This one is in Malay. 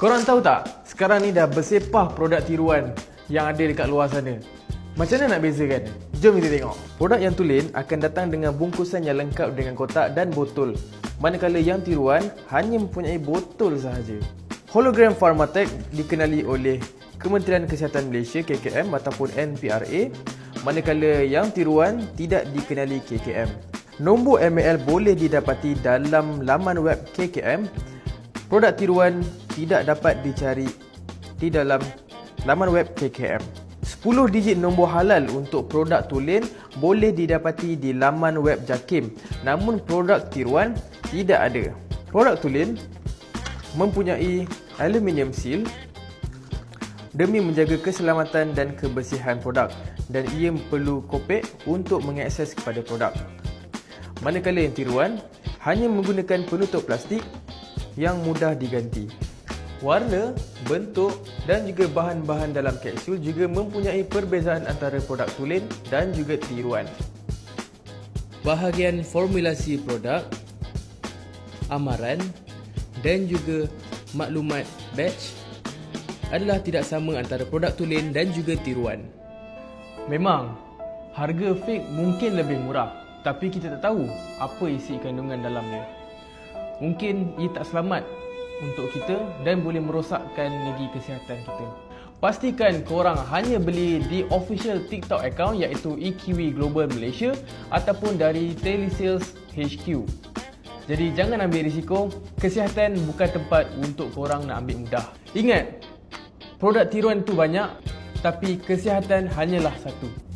Korang tahu tak, sekarang ni dah bersepah produk tiruan yang ada dekat luar sana. Macam mana nak bezakan? Jom kita tengok. Produk yang tulen akan datang dengan bungkusan yang lengkap dengan kotak dan botol. Manakala yang tiruan hanya mempunyai botol sahaja. Hologram Pharmatech dikenali oleh Kementerian Kesihatan Malaysia KKM ataupun NPRA manakala yang tiruan tidak dikenali KKM. Nombor MAL boleh didapati dalam laman web KKM. Produk tiruan tidak dapat dicari di dalam laman web KKM. 10 digit nombor halal untuk produk tulen boleh didapati di laman web JAKIM. Namun produk tiruan tidak ada. Produk tulen mempunyai aluminium seal demi menjaga keselamatan dan kebersihan produk dan ia perlu kopek untuk mengakses kepada produk. Manakala yang tiruan hanya menggunakan penutup plastik yang mudah diganti. Warna, bentuk dan juga bahan-bahan dalam kapsul juga mempunyai perbezaan antara produk tulen dan juga tiruan. bahagian formulasi produk, amaran dan juga maklumat batch adalah tidak sama antara produk tulen dan juga tiruan. Memang, harga fake mungkin lebih murah tapi kita tak tahu apa isi kandungan dalamnya. Mungkin ia tak selamat untuk kita dan boleh merosakkan lagi kesihatan kita. Pastikan korang hanya beli di official TikTok account iaitu EQE Global Malaysia ataupun dari Telesales HQ. Jadi jangan ambil risiko, kesihatan bukan tempat untuk korang nak ambil mudah. Ingat, produk tiruan tu banyak tapi kesihatan hanyalah satu.